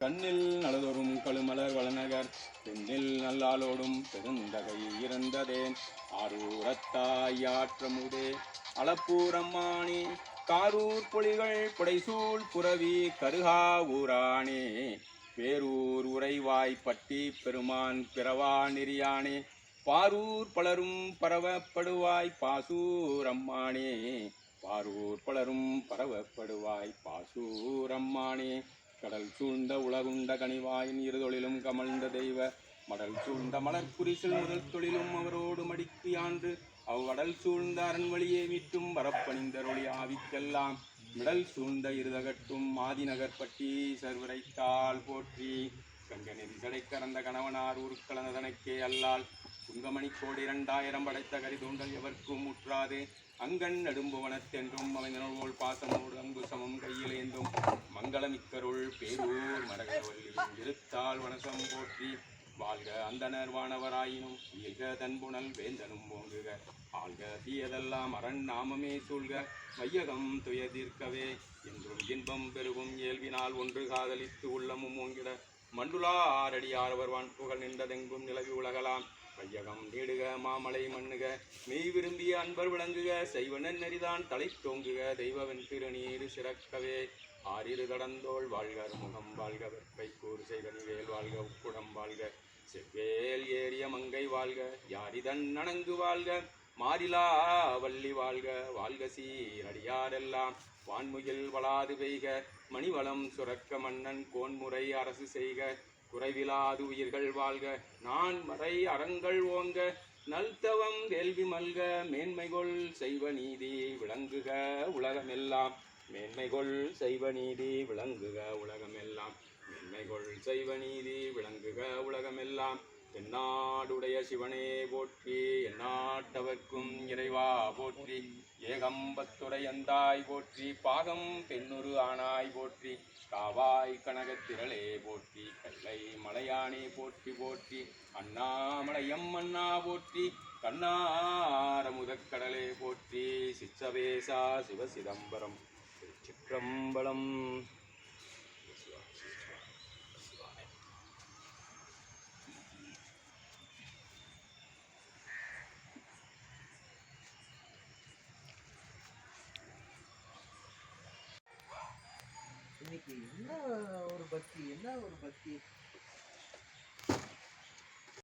கண்ணில் நலதொரும் கழுமலர் வளநகர் பெண்ணில் நல்லாளோடும் பெருந்தகை இறந்ததேன் ஆரூரத்தாயாற்றமுதே அளப்பூரம்மானே காரூர் பொலிகள் புடைசூழ் புறவி கருகா ஊரானே. பேரூர் உறைவாய் பட்டி பெருமான் பிறவா நெறியானே. பாரூர் பலரும் பரவப்படுவாய் பாசூரம்மானே பாரூர் பலரும் பரவப்படுவாய் பாசூரம்மானே கடல் சூழ்ந்த உலகுண்ட கனிவாயின் இருதொழிலும் கமழ்ந்த தெய்வ மடல் சூழ்ந்த மலர்குரிசில் முதல் தொழிலும் அவரோடு மடிக்கு ஆண்டு அவ்வடல் சூழ்ந்த அரண்வழியே மீட்டும் வரப்பணிந்தருளி ஆவிக்கெல்லாம் மிடல் சூழ்ந்த இருதகட்டும் மாதிநகர்பட்டி சர்வரைத்தால் போற்றி. கங்க சடை கறந்த கணவனார் ஊருக்கலந்த தனக்கே அல்லால் குங்கமணி கோடி இரண்டாயிரம் படைத்த கரிதூண்டல் எவர்க்கும் முற்றாது அங்கண் நடும்புவனத்தென்றும் அமைந்தனோள் பாசமோடு அங்குசமம் கையிலேந்தும் மங்களமிக்கருள் பேரூர் மரகவல்லி இருத்தால் வனசம் போற்றி வாழ்க அந்தனர் வானவராயினும் ஈழ்க தன்புணல் வேந்தனும் ஓங்குக. ஆழ்க தீயதெல்லாம் அரண் நாமமே சூழ்க வையகம் துயதீர்க்கவே என்றும் இன்பம் பெருகும் இயல்பினால் ஒன்று காதலித்து உள்ளமும் ஓங்கிட. மண்டுலா ஆரடி வருவான் புகழ் நின்றதெங்கும் நிலவி உலகலாம். வையகம் நீடுக மாமலை மண்ணுக. மெய் விரும்பிய அன்பர் விளங்குக செய்வனன் நெறிதான் தலை தோங்குக. தெய்வவன் திருநீர் சிறக்கவே. ஆறிரு தடந்தோள் வாழ்க முகம் வாழ்க வெப்பை கூறு செய்வனி வேல் வாழ்க உப்புடம் வாழ்க. செவ்வேல் ஏறிய மங்கை வாழ்க யாரிதன் நனங்கு வாழ்க. மாறிலா வள்ளி வாழ்க வாழ்க சீரடியாரெல்லாம். வான்முகில் வளாது பெய்க மணிவளம் சுரக்க மன்னன் கோன்முறை அரசு செய்க. குறைவிலாது உயிர்கள் வாழ்க. நான் மறை அறங்கள் ஓங்க நல்தவம் வேள்வி மல்க. மேன்மைகொள் செய்வ நீதி விளங்குக உலகமெல்லாம். மேன்மைகொள் செய்வ நீதி விளங்குக உலகமெல்லாம். மேன்மைகொள் செய்வ நீதி விளங்குக உலகமெல்லாம். எந்நாடுடைய சிவனே போற்றி எந்நாட்டவர்க்கும் இறைவா போற்றி ஏகம்பத்துரை எந்தாய் போற்றி பாகம் பெண்ணுரு ஆனாய் போற்றி காவாய் கனகத்திரளே போற்றி கல்லை மலையானே போற்றி போற்றி அண்ணாமலையம் அண்ணா போற்றி கண்ணாரமுதக்கடலே போற்றி சிச்சவேசா சிவசிதம்பரம் திருச்சிற்றம்பலம். இன்னைக்கு என்ன ஒரு பக்தி என்ன ஒரு பக்தி?